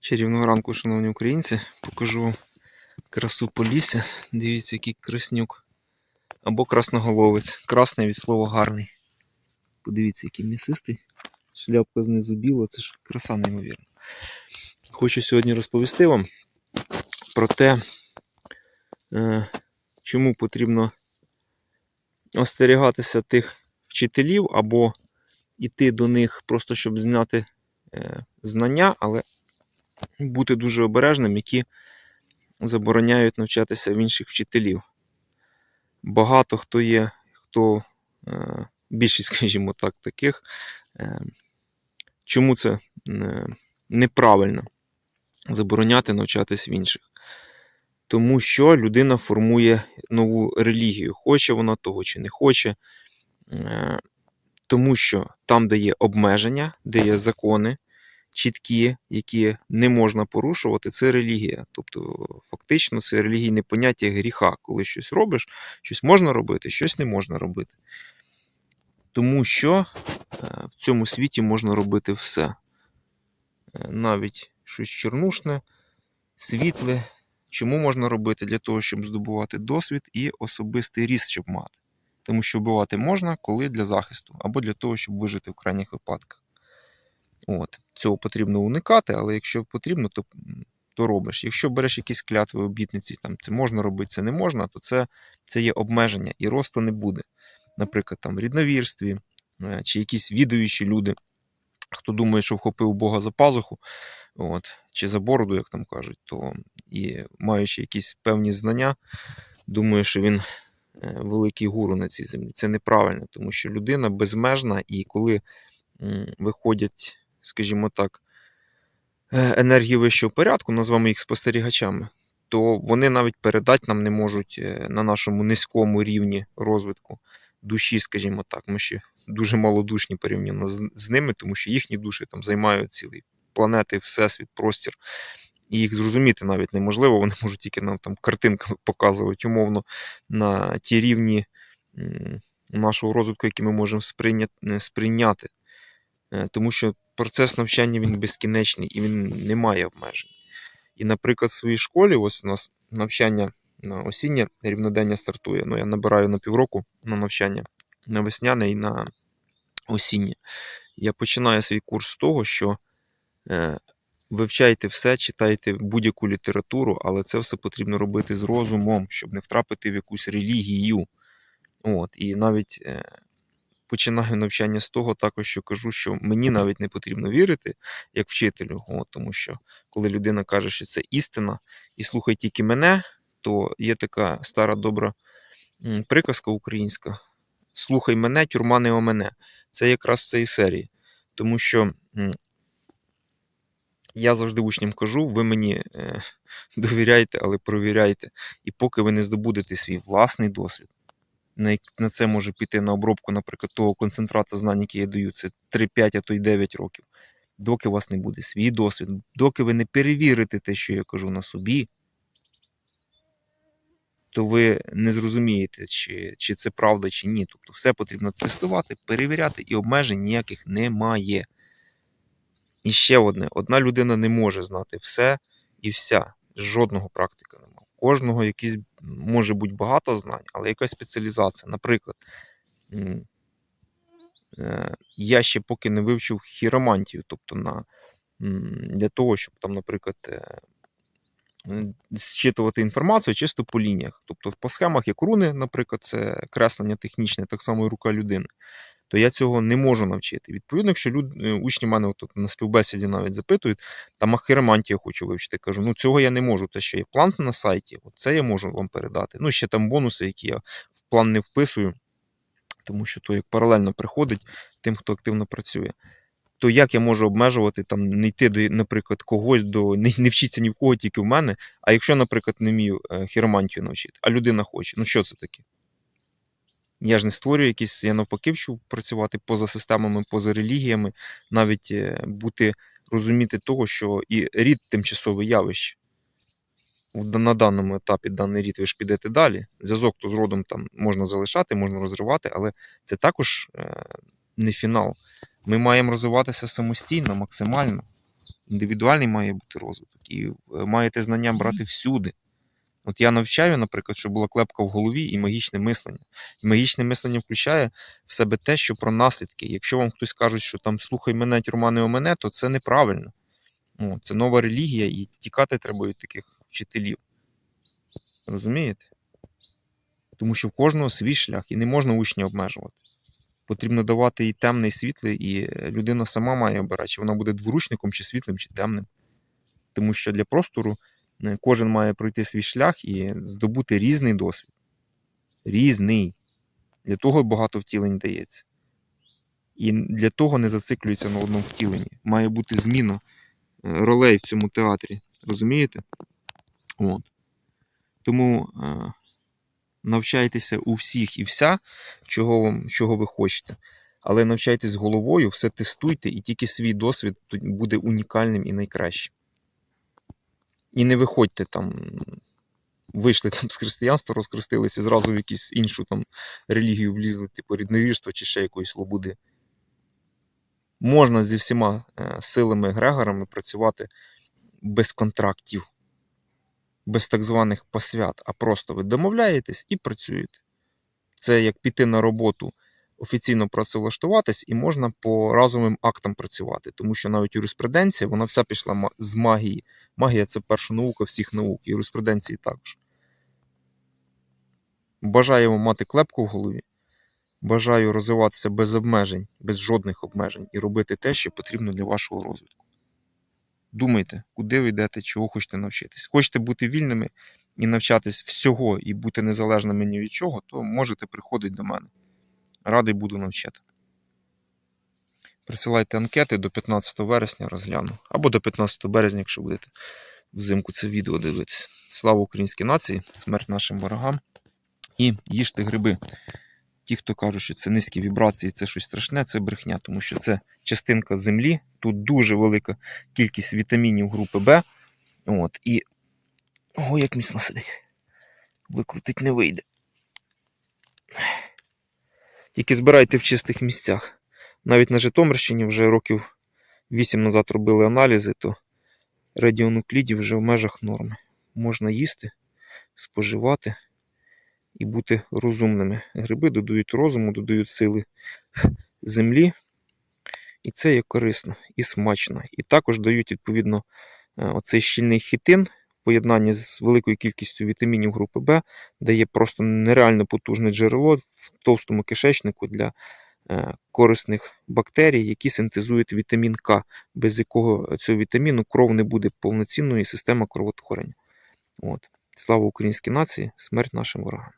Чарівного ранку, шановні українці, покажу вам красу полісся. Дивіться, який краснюк. Або красноголовець. Красний від слова гарний. Подивіться, який м'ясистий. Шляпка знизу біла, це ж краса неймовірна. Хочу сьогодні розповісти вам про те, е, чому потрібно остерігатися тих вчителів або йти до них просто щоб зняти е, знання, але бути дуже обережним, які забороняють навчатися в інших вчителів. Багато хто є, хто е, більшість, скажімо так, таких. Е, чому це е, неправильно забороняти навчатись в інших? Тому що людина формує нову релігію, хоче вона того чи не хоче. Тому що там, де є обмеження, де є закони, чіткі, які не можна порушувати, це релігія. Тобто, фактично, це релігійне поняття гріха. Коли щось робиш, щось можна робити, щось не можна робити. Тому що е, в цьому світі можна робити все. Е, Навіть щось чорнушне, світле. Чому можна робити? Для того, щоб здобувати досвід і особистий ріст, щоб мати. Тому що вбивати можна, коли для захисту, або для того, щоб вижити в крайніх випадках. От. Цього потрібно уникати, але якщо потрібно, то, то робиш. Якщо береш якісь клятви, обітниці, там це можна робити, це не можна, то це, це є обмеження і росту не буде. Наприклад, там в рідновірстві е, чи якісь відаючі люди, хто думає, що вхопив Бога за пазуху, от, чи за бороду, як там кажуть, то і маючи якісь певні знання, думає, що він е, великий гуру на цій землі. Це неправильно, тому що людина безмежна, і коли виходять, скажімо так, е, енергії вищого порядку, назвемо їх спостерігачами, то вони навіть передати нам не можуть е, на нашому низькому рівні розвитку душі, скажімо так. Ми ще дуже малодушні порівняно з, ними, тому що їхні душі там займають цілий планети, всесвіт, простір. І їх зрозуміти навіть неможливо, вони можуть тільки нам там картинками показувати умовно на ті рівні нашого розвитку, які ми можемо сприйняти, Тому що процес навчання він безкінечний і він не має обмежень. І, наприклад, в своїй школі, ось у нас навчання на осіннє рівнодення стартує. Ну, я набираю на півроку на навчання на весняне і на осіннє. Я починаю свій курс з того, що е, вивчайте все, читайте будь-яку літературу, але це все потрібно робити з розумом, щоб не втрапити в якусь релігію. От, і навіть е, починаю навчання з того, також що кажу, що мені навіть не потрібно вірити як вчителю, от, тому що коли людина каже, що це істина, і слухай тільки мене, то є така стара добра приказка українська: слухай мене, тюрма не о мене. Це якраз цієї серії. Тому що я завжди учням кажу, ви мені е, довіряйте, але провіряйте. І поки ви не здобудете свій власний досвід, на, це може піти на обробку, наприклад, того концентрата знань, який я даю, це 3-5, а то й 9 років. Доки у вас не буде свій досвід, доки ви не перевірите те, що я кажу на собі, то ви не зрозумієте, чи, чи це правда, чи ні. Тобто все потрібно тестувати, перевіряти, і обмежень ніяких немає. І ще одне: одна людина не може знати все і вся. Жодного практика немає. Кожного якісь може бути багато знань, але якась спеціалізація. Наприклад, е, я ще поки не вивчив хіромантію, тобто на, для того, щоб там, наприклад, е, зчитувати інформацію чисто по лініях. Тобто по схемах, як руни, наприклад, це креслення технічне, так само і рука людини. То я цього не можу навчити. Відповідно, якщо люд, е, учні мене от, на співбесіді навіть запитують, там ахіромантію хочу вивчити. Кажу, ну цього я не можу. Те, що є план на сайті, от це я можу вам передати. Ну, ще там бонуси, які я в план не вписую, тому що то як паралельно приходить тим, хто активно працює. То як я можу обмежувати, там, не йти до, наприклад, когось до не, не вчитися ні в кого, тільки в мене. А якщо, наприклад, не вмію е, хіромантію навчити, а людина хоче, ну що це таке? Я ж не створюю якісь, я навпаки вчу працювати поза системами, поза релігіями, навіть е, бути, розуміти того, що і рід тимчасове явище. На даному етапі даний рід ви ж підете далі. Зв'язок то з родом там можна залишати, можна розривати, але це також е, не фінал. Ми маємо розвиватися самостійно, максимально. Індивідуальний має бути розвиток. І е, маєте знання брати всюди. От я навчаю, наприклад, щоб була клепка в голові і магічне мислення. Магічне мислення включає в себе те, що про наслідки. Якщо вам хтось каже, що там слухай мене, тюрма не мене, то це неправильно. О, це нова релігія, і тікати треба від таких вчителів. Розумієте? Тому що в кожного свій шлях, і не можна учня обмежувати. Потрібно давати і темне, і світле, і людина сама має обирати, чи вона буде дворучником, чи світлим, чи темним. Тому що для простору е, кожен має пройти свій шлях і здобути різний досвід. Різний. Для того багато втілень дається. І для того не зациклюється на одному втіленні. Має бути зміна е, ролей в цьому театрі. Розумієте? От. Тому е, навчайтеся у всіх і вся, чого, вам, чого ви хочете. Але навчайтесь головою, все тестуйте, і тільки свій досвід буде унікальним і найкращим. І не виходьте там, вийшли там з християнства, розхрестилися, зразу в якусь іншу там релігію влізли, типу рідновірство чи ще якоїсь лобуди. Можна зі всіма е, силами Грегорами працювати без контрактів, без так званих посвят, а просто ви домовляєтесь і працюєте. Це як піти на роботу, офіційно працевлаштуватись, і можна по разовим актам працювати, тому що навіть юриспруденція, вона вся пішла з магії. Магія це перша наука всіх наук, юриспруденції також. Бажаю вам мати клепку в голові. Бажаю розвиватися без обмежень, без жодних обмежень і робити те, що потрібно для вашого розвитку. Думайте, куди ви йдете, чого хочете навчитись. Хочете бути вільними і навчатись всього і бути незалежними ні від чого, то можете приходити до мене. Радий буду навчати. Присилайте анкети до 15 вересня розгляну. Або до 15 березня, якщо будете взимку це відео дивитися. Слава українській нації, смерть нашим ворогам. І їжте гриби. Ті, хто кажуть, що це низькі вібрації, це щось страшне, це брехня, тому що це частинка землі. Тут дуже велика кількість вітамінів групи Б. От, і. Ого, як міцно сидить. Викрутить не вийде. Тільки збирайте в чистих місцях. Навіть на Житомирщині вже років 8 назад робили аналізи, то радіонуклідів вже в межах норми. Можна їсти, споживати і бути розумними. Гриби додають розуму, додають сили землі. І це є корисно і смачно. І також дають, відповідно, е, оцей щільний хітин поєднанні з великою кількістю вітамінів групи Б дає просто нереально потужне джерело в товстому кишечнику для е, корисних бактерій, які синтезують вітамін К, без якого цього вітаміну кров не буде повноцінною і система кровотворення. От. Слава українській нації, смерть нашим ворогам.